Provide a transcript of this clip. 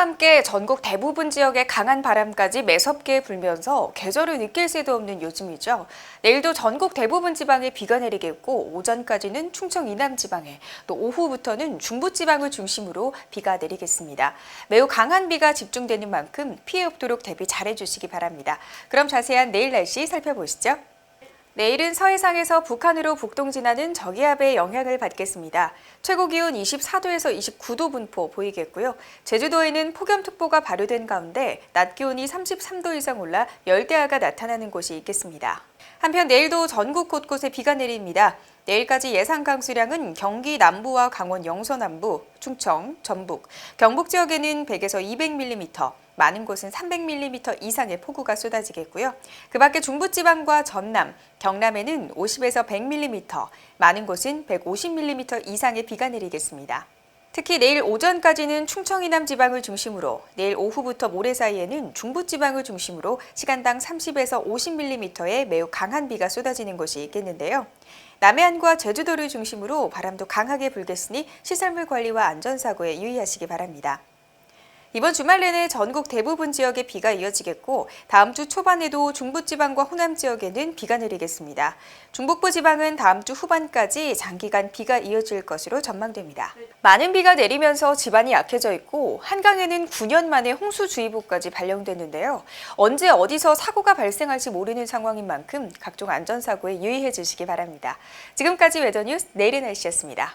함께 전국 대부분 지역에 강한 바람까지 매섭게 불면서 계절을 느낄 새도 없는 요즘이죠. 내일도 전국 대부분 지방에 비가 내리겠고 오전까지는 충청 이남 지방에 또 오후부터는 중부 지방을 중심으로 비가 내리겠습니다. 매우 강한 비가 집중되는 만큼 피해 없도록 대비 잘해 주시기 바랍니다. 그럼 자세한 내일 날씨 살펴보시죠. 내일은 서해상에서 북한으로 북동진하는 저기압의 영향을 받겠습니다. 최고 기온 24도에서 29도 분포 보이겠고요. 제주도에는 폭염특보가 발효된 가운데 낮 기온이 33도 이상 올라 열대야가 나타나는 곳이 있겠습니다. 한편 내일도 전국 곳곳에 비가 내립니다. 내일까지 예상 강수량은 경기 남부와 강원 영서 남부, 충청, 전북, 경북 지역에는 100에서 200mm, 많은 곳은 300mm 이상의 폭우가 쏟아지겠고요. 그 밖에 중부지방과 전남, 경남에는 50에서 100mm, 많은 곳은 150mm 이상의 비가 내리겠습니다. 특히 내일 오전까지는 충청 이남 지방을 중심으로 내일 오후부터 모레 사이에는 중부 지방을 중심으로 시간당 30에서 50mm의 매우 강한 비가 쏟아지는 곳이 있겠는데요. 남해안과 제주도를 중심으로 바람도 강하게 불겠으니 시설물 관리와 안전사고에 유의하시기 바랍니다. 이번 주말 내내 전국 대부분 지역에 비가 이어지겠고 다음 주 초반에도 중부지방과 호남 지역에는 비가 내리겠습니다. 중북부 지방은 다음 주 후반까지 장기간 비가 이어질 것으로 전망됩니다. 많은 비가 내리면서 집안이 약해져 있고 한강에는 9년 만에 홍수주의보까지 발령됐는데요. 언제 어디서 사고가 발생할지 모르는 상황인 만큼 각종 안전사고에 유의해 주시기 바랍니다. 지금까지 웨더뉴스 내일의 날씨였습니다.